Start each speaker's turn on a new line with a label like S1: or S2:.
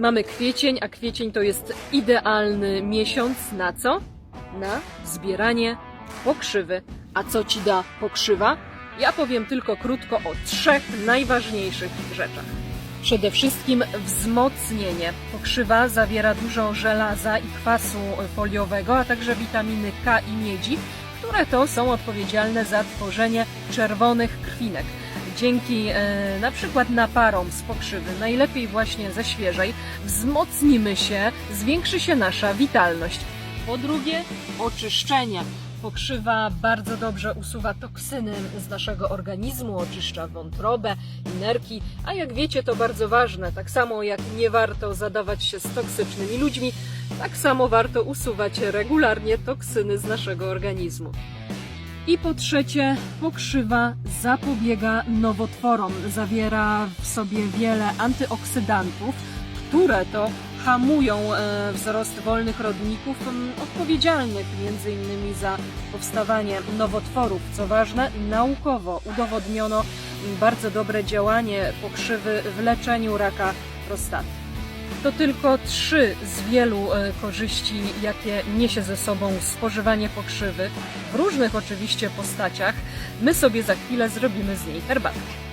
S1: Mamy kwiecień, a kwiecień to jest idealny miesiąc na co? Na zbieranie pokrzywy. A co ci da pokrzywa? Ja powiem tylko krótko o trzech najważniejszych rzeczach. Przede wszystkim wzmocnienie. Pokrzywa zawiera dużo żelaza i kwasu foliowego, a także witaminy K i miedzi, które to są odpowiedzialne za tworzenie czerwonych krwinek. Dzięki e, na przykład naparom z pokrzywy, najlepiej właśnie ze świeżej, wzmocnimy się, zwiększy się nasza witalność. Po drugie, oczyszczenie. Pokrzywa bardzo dobrze usuwa toksyny z naszego organizmu, oczyszcza wątrobę nerki, a jak wiecie to bardzo ważne, tak samo jak nie warto zadawać się z toksycznymi ludźmi, tak samo warto usuwać regularnie toksyny z naszego organizmu. I po trzecie, pokrzywa zapobiega nowotworom. Zawiera w sobie wiele antyoksydantów, które to hamują e, wzrost wolnych rodników odpowiedzialnych innymi za powstawanie nowotworów. Co ważne, naukowo udowodniono bardzo dobre działanie pokrzywy w leczeniu raka prostaty. To tylko trzy z wielu e, korzyści, jakie niesie ze sobą spożywanie pokrzywy, w różnych oczywiście postaciach. My sobie za chwilę zrobimy z niej herbatkę.